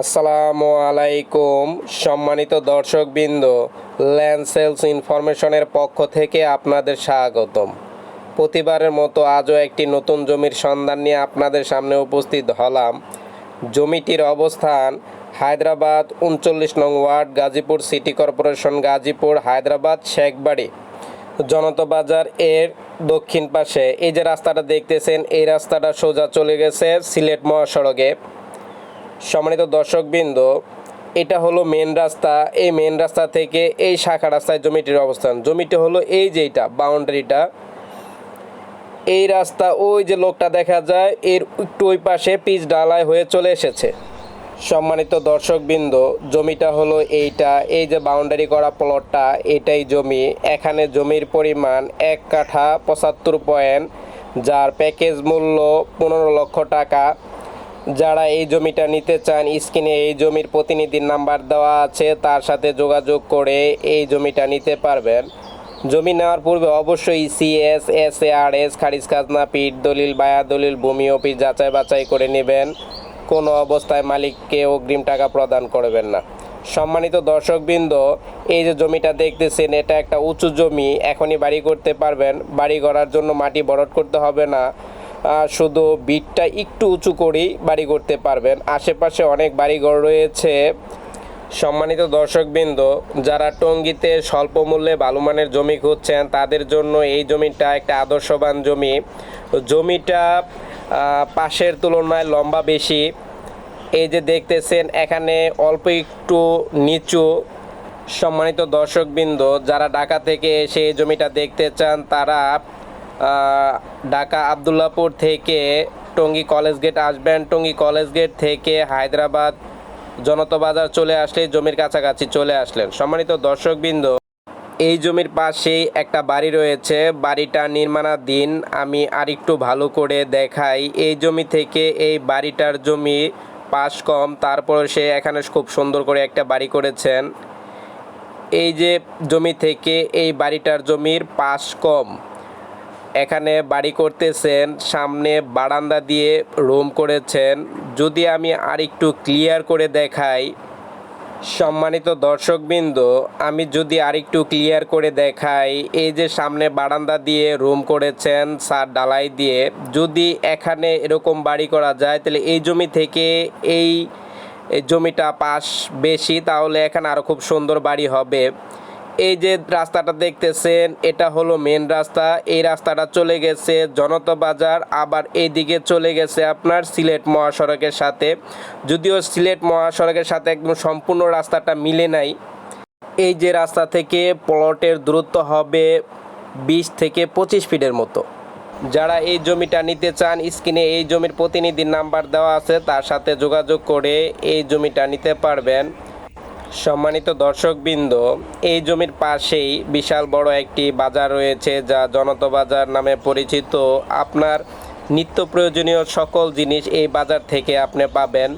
আসসালামু আলাইকুম। সম্মানিত দর্শকবৃন্দ, ল্যান্ড সেলস ইনফরমেশনের পক্ষ থেকে আপনাদের স্বাগতম। প্রতিবারের মতো আজও একটি নতুন জমির সন্ধান নিয়ে আপনাদের সামনে উপস্থিত হলাম। জমিটির অবস্থান হায়দ্রাবাদ উনচল্লিশ নং ward, Gazipur city corporation, Gazipur, Hyderabad, Shekhbari. Janata Bazar এর দক্ষিণ পাশে। এই যে রাস্তাটা দেখতেছেন, এই রাস্তাটা সোজা চলে গেছে সিলেট মহাসড়কে। সম্মানিত দর্শকবৃন্দ, এটা হলো মেন রাস্তা। এই মেন রাস্তা থেকে এই শাখা রাস্তায় জমিটির অবস্থান। জমিটি হলো এই যে এটা বাউন্ডারিটা এই রাস্তা, ওই যে লোকটা দেখা যায়, এর একটু ওই পাশে পিচ ডালায় হয়ে চলে এসেছে। সম্মানিত দর্শকবৃন্দ, জমিটা হলো এইটা। এই যে বাউন্ডারি করা প্লটটা এটাই জমি। এখানে জমির পরিমাণ এক কাঠা পঁচাত্তর পয়েন্ট যার প্যাকেজ মূল্য পনেরো লক্ষ টাকা। যারা এই জমিটা নিতে চান, স্ক্রিনে এই জমির প্রতিনিধির নাম্বার দেওয়া আছে, তার সাথে যোগাযোগ করে এই জমিটা নিতে পারবেন। জমি নেওয়ার পূর্বে অবশ্যই CS S A R S খারিজ খাজনা, পিঠ দলিল, বায়া দলিল, ভূমি অফিস যাচাই বাছাই করে নেবেন। কোনো অবস্থায় মালিককে অগ্রিম টাকা প্রদান করবেন না। সম্মানিত দর্শকবৃন্দ, এই যে জমিটা দেখতেছেন, এটা একটা উঁচু জমি, এখনই বাড়ি করতে পারবেন। বাড়ি করার জন্য মাটি বরট করতে হবে না। শুধু বিটটা একটু উঁচু করেই বাড়ি করতে পারবেন। আশেপাশে অনেক বাড়িঘর রয়েছে। সম্মানিত দর্শকবৃন্দ, যারা টঙ্গীতে স্বল্প মূল্যে বালুমানের জমি খুঁজছেন, তাদের জন্য এই জমিটা একটা আদর্শবান জমি। জমিটা পাশের তুলনায় লম্বা বেশি। এই যে দেখতেছেন, এখানে অল্প একটু নিচু। সম্মানিত দর্শকবৃন্দ, যারা ঢাকা থেকে এসে এই জমিটা দেখতে চান, তারা ঢাকা আবদুল্লাপুর থেকে টঙ্গী কলেজ গেট আসবেন। টঙ্গী কলেজ গেট থেকে হায়দ্রাবাদ জনতা বাজার চলে আসলে জমির কাছাকাছি চলে আসলেন। সম্মানিত দর্শকবৃন্দ, এই জমির পাশেই একটা বাড়ি রয়েছে। বাড়িটা নির্মাণাধীন। আমি আরেকটু ভালো করে দেখাই। এই জমি থেকে এই বাড়িটার জমি পাশ কম, তারপর সে এখানে খুব সুন্দর করে একটা বাড়ি করেছেন। এই যে জমি থেকে এই বাড়িটার জমির পাশ কম এখানে বাড়ি করতেছেন, সামনে বারান্দা দিয়ে রুম করেছেন। যদি আমি আরেকটু ক্লিয়ার করে দেখাই, সম্মানিত দর্শকবৃন্দ, আমি যদি আরেকটু ক্লিয়ার করে দেখাই, এই যে সামনে বারান্দা দিয়ে রুম করেছেন সার ডালাই দিয়ে, যদি এখানে এরকম বাড়ি করা যায়, তাহলে এই জমি থেকে এই জমিটা পাশ বেশি, তাহলে এখানে আরও খুব সুন্দর বাড়ি হবে। এই যে রাস্তাটা দেখতেছেন, এটা হলো মেন রাস্তা। এই রাস্তাটা চলে গেছে জনতা বাজার, আবার এইদিকে চলে গেছে আপনার সিলেট মহাসড়কের সাথে। যদিও সিলেট মহাসড়কের সাথে একদম সম্পূর্ণ রাস্তাটা মিলে নাই। এই যে রাস্তা থেকে প্লটের দূরত্ব হবে বিশ থেকে পঁচিশ ফিটের মতো। যারা এই জমিটা নিতে চান, স্ক্রিনে এই জমির প্রতিনিধির নাম্বার দেওয়া আছে, তার সাথে যোগাযোগ করে এই জমিটা নিতে পারবেন। সম্মানিত দর্শকবৃন্দ, এই জমির পাশেই বিশাল বড় একটি বাজার রয়েছে যা জনতা বাজার নামে পরিচিত। আপনার নিত্য প্রয়োজনীয় সকল জিনিস এই বাজার থেকে আপনি পাবেন।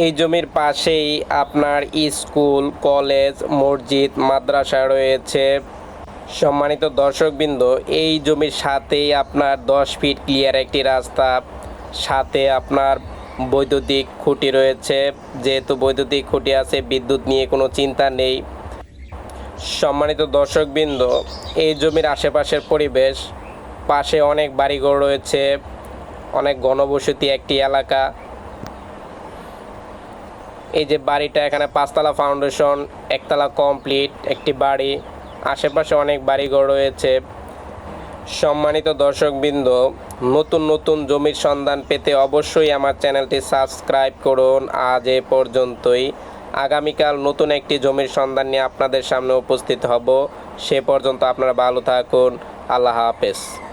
এই জমির পাশেই আপনার স্কুল, কলেজ, মসজিদ, মাদ্রাসা রয়েছে। সম্মানিত দর্শকবৃন্দ, এই জমির সাথেই আপনার দশ ফিট ক্লিয়ার একটি রাস্তা। সাথে আপনার বৈদ্যুতিক খুঁটি রয়েছে। যেহেতু বৈদ্যুতিক খুঁটি আছে, বিদ্যুৎ নিয়ে কোনো চিন্তা নেই। সম্মানিত দর্শকবৃন্দ, এই জমির আশেপাশের পরিবেশ, পাশে অনেক বাড়িঘর রয়েছে, অনেক ঘনবসতি একটি এলাকা। এই যে বাড়িটা, এখানে পাঁচতলা ফাউন্ডেশন, একতলা কমপ্লিট, একটি বাড়ি। আশেপাশে অনেক বাড়িঘর রয়েছে। সম্মানিত দর্শকবৃন্দ, নতুন নতুন জমির সন্ধান পেতে অবশ্যই আমার চ্যানেলটি সাবস্ক্রাইব করুন। আজ এ পর্যন্তই। আগামীকাল নতুন একটি জমির সন্ধান নিয়ে আপনাদের সামনে উপস্থিত হব। সে পর্যন্ত আপনারা ভালো থাকুন। আল্লাহ হাফেজ।